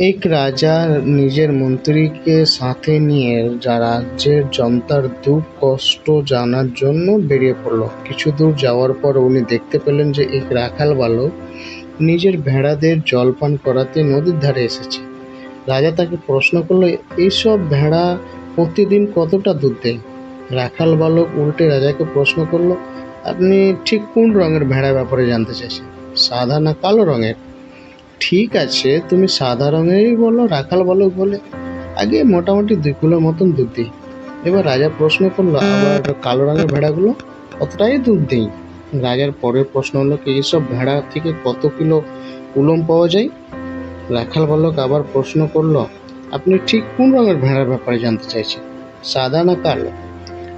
এক রাজা নিজের মন্ত্রীকে সাথে নিয়ে যা রাজ্যের জনতার দুঃখ, কষ্ট জানার জন্য বেরিয়ে পড়ল। কিছু দূর যাওয়ার পর উনি দেখতে পেলেন যে এক রাখাল বালক নিজের ভেড়াদের জলপান করাতে নদীর ধারে এসেছে। রাজা তাকে প্রশ্ন করল এইসব ভেড়া প্রতিদিন কতটা দুধ দেয়? রাখাল বালক উল্টে রাজাকে প্রশ্ন করল, আপনি ঠিক কোন রঙের ভেড়া ব্যাপারে জানতে চাইছেন? সাদা না কালো রঙের? ঠিক আছে, তুমি সাদা রঙেরই বলো, রাখাল বালক বলে। আগে মোটামুটি দুই কিলোর মতন দুধ দিই। এবার রাজা প্রশ্ন করল, আবার কালো রঙের ভেড়াগুলো কতটাই দুধ দেই? রাজার পরের প্রশ্ন হলো, কি এইসব ভেড়া থেকে কত কিলো উলম পাওয়া যায়? রাখাল বালক আবার প্রশ্ন করল, আপনি ঠিক কোন রঙের ভেড়ার ব্যাপারে জানতে চাইছেন? সাদা না কালো?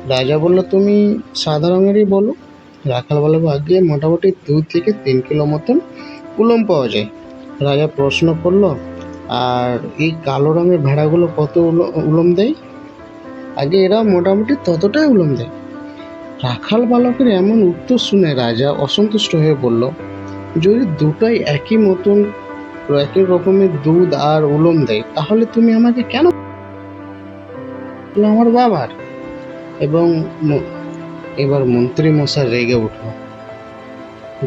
রাজা বলল, তুমি সাদা রঙেরই বলো। রাখাল বালক, আগে মোটামুটি দুই থেকে তিন কিলো মতন উলম পাওয়া যায়। রাজা প্রশ্ন করল, আর এই কালো রঙের ভেড়াগুলো কত উল- উলম দেয়? আগে এরা মোটামুটি ততটাই উলম দেয়। রাখাল বালকের এমন উত্তর শুনে রাজা অসন্তুষ্ট হয়ে বলল, যদি দুটাই একই মতন, একই রকমের দুধ আর উলম দেয়, তাহলে তুমি আমাকে কেন আমার বাবার? এবং এবার মন্ত্রী মশাই রেগে উঠল।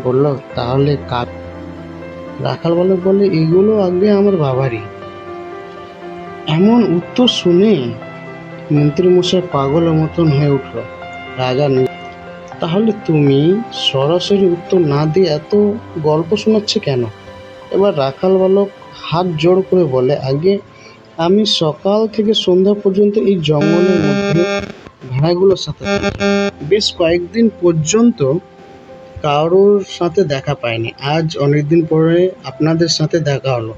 বলল, তাহলে কাক রাখাল বালক বলে, এগুলো আগে আমার বাবারই। এমন উত্তর শুনে মন্ত্রী মশাই পাগলের মতন হয়ে উঠল। রাজা তাহলে তুমি সরাসরি উত্তর না দিয়ে এত গল্প শোনাচ্ছে কেন? এবার রাখাল বালক হাত জোড় করে বলে, আগে আমি সকাল থেকে সন্ধ্যা পর্যন্ত এই জঙ্গলের মধ্যে ভেড়াগুলোর সাথে। বেশ কয়েকদিন পর্যন্ত কারোর সাথে দেখা পাইনি। আজ অনেকদিন পরে আপনাদের সাথে দেখা হলো।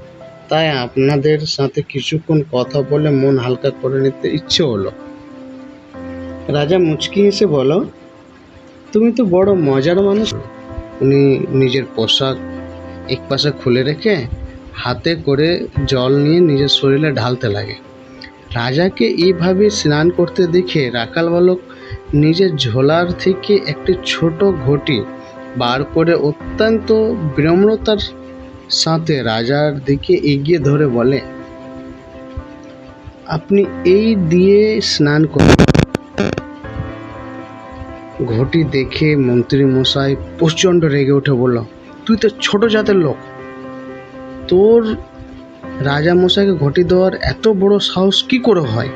তাই আপনাদের সাথে কিছুক্ষণ কথা বলে মন হালকা করে নিতে ইচ্ছে হলো। রাজা মুচকি হেসে বলো তুমি তো বড় মজার মানুষ। উনি নিজের পোশাক এক পাশে খুলে রেখে হাতে করে জল নিয়ে নিজের শরীরে ঢালতে লাগে। রাজাকে এইভাবে স্নান করতে দেখে রাখাল বালক নিজের ঝোলার থেকে একটি ছোট ঘটি বার করে অত্যন্ত বিনম্রতার সাথে রাজার দিকে এগিয়ে ধরে বলে, আপনি এই দিয়ে স্নান করুন। ঘটি দেখে মন্ত্রী মশাই প্রচণ্ড রেগে উঠে বলল, তুই তো ছোট জাতের লোক। তোর রাজা মশাইকে ঘটি দেওয়ার এত বড় সাহস কি করে হয়?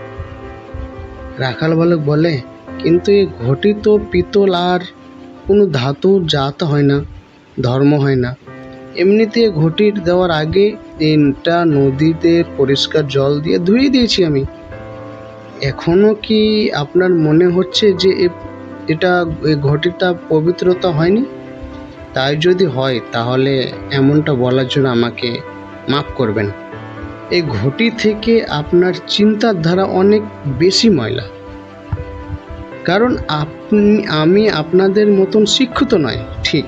রাখাল বালক বলে, কিন্তু এই ঘটি তো পিতল আর কোনো ধাতু জাত হয় না, ধর্ম হয় না। এমনিতে ঘটির দেওয়ার আগে তিনটা নদীতে পরিষ্কার জল দিয়ে ধুয়ে দিয়েছি আমি। এখনও কি আপনার মনে হচ্ছে যে এটা ঘটিটা পবিত্রতা হয়নি? তাই যদি হয়, তাহলে এমনটা বলার জন্য আমাকে মাফ করবেন। এই ঘটি থেকে আপনার চিন্তার ধারা অনেক বেশি ময়লা। কারণ আপনি, আমি আপনাদের মতন শিক্ষিত নয়, ঠিক।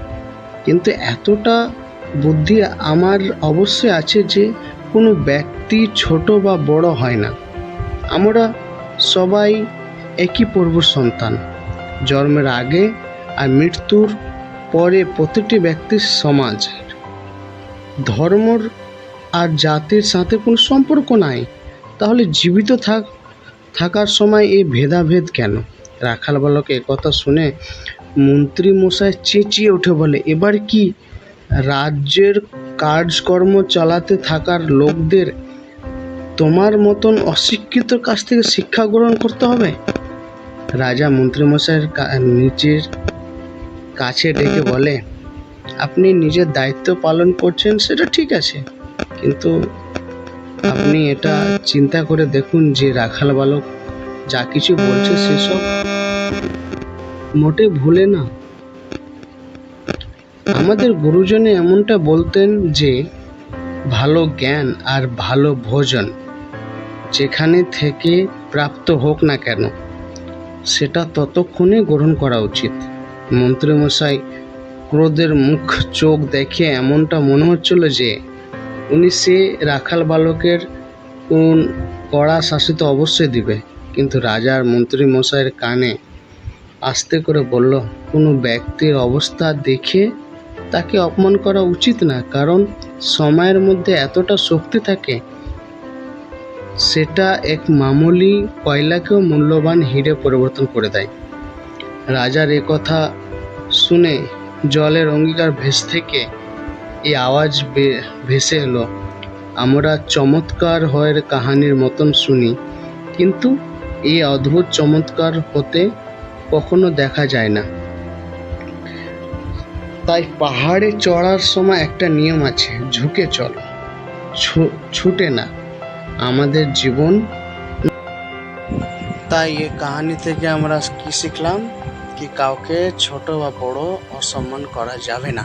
কিন্তু এতটা বুদ্ধি আমার অবশ্যই আছে যে, কোনো ব্যক্তি ছোট বা বড় হয় না। আমরা সবাই একই পূর্বর সন্তান। জন্মের আগে আর মৃত্যুর পরে প্রতিটি ব্যক্তির সমাজ। ধর্মর আর জাতির সাথে কোনো সম্পর্ক নাই। তাহলে জীবিত থাক, থাকার সময় এই ভেদাভেদ কেন? রাখাল বালক কথা শুনে মন্ত্রী মশাই চেঁচিয়ে উঠে বলে, এবার কি রাজ্যের কাজকর্ম চালাতে থাকার লোকদের তোমার মতন অশিক্ষিতর কাছ থেকে শিক্ষা গ্রহণ করতে হবে? রাজা মন্ত্রীমশাইয়ের নিচের কাছে ডেকে বলে, আপনি নিজের দায়িত্ব পালন করছেন, সেটা ঠিক আছে, কিন্তু আপনি এটা চিন্তা করে দেখুন যে রাখাল বালক যা কিছু বলছে সেসব মোটে ভুলে না। আমাদের গুরুজনে এমনটা বলতেন যে, ভালো জ্ঞান আর ভালো ভোজন যেখানে থেকে প্রাপ্ত হোক না কেন, সেটা ততক্ষণে গ্রহণ করা উচিত। মন্ত্রীমশাই ক্রোধের মুখ চোখ দেখে এমনটা মনে হচ্ছিল যে, উনি সে রাখাল বালকের কোন কড়া শাসিত অবশ্যই দিবে। কিন্তু রাজার মন্ত্রী মশাইয়ের কানে আস্তে করে বলল, কোনো ব্যক্তির অবস্থা দেখে তাকে অপমান করা উচিত না, কারণ সময়ের মধ্যে এতটা শক্তি থাকে। সেটা এক মামুলি কয়লাকেও মূল্যবান হিরে পরিবর্তন করে দেয়। রাজার এ কথা শুনে জলের অঙ্গীকার ভেস থেকে এই আওয়াজ ভেসে এলো, আমরা চমৎকার হয়ের কাহানির মতন শুনি, কিন্তু এই অদ্ভুত চমৎকার হতে কখনো দেখা যায় না। তাই পাহাড়ে চড়ার সময় একটা নিয়ম আছে, ঝুঁকে চলো ছুটে না, আমাদের জীবন তাই এ কাহানি থেকে আমরা কি শিখলাম? কি কাউকে ছোট বা বড় অসম্মান করা যাবে না।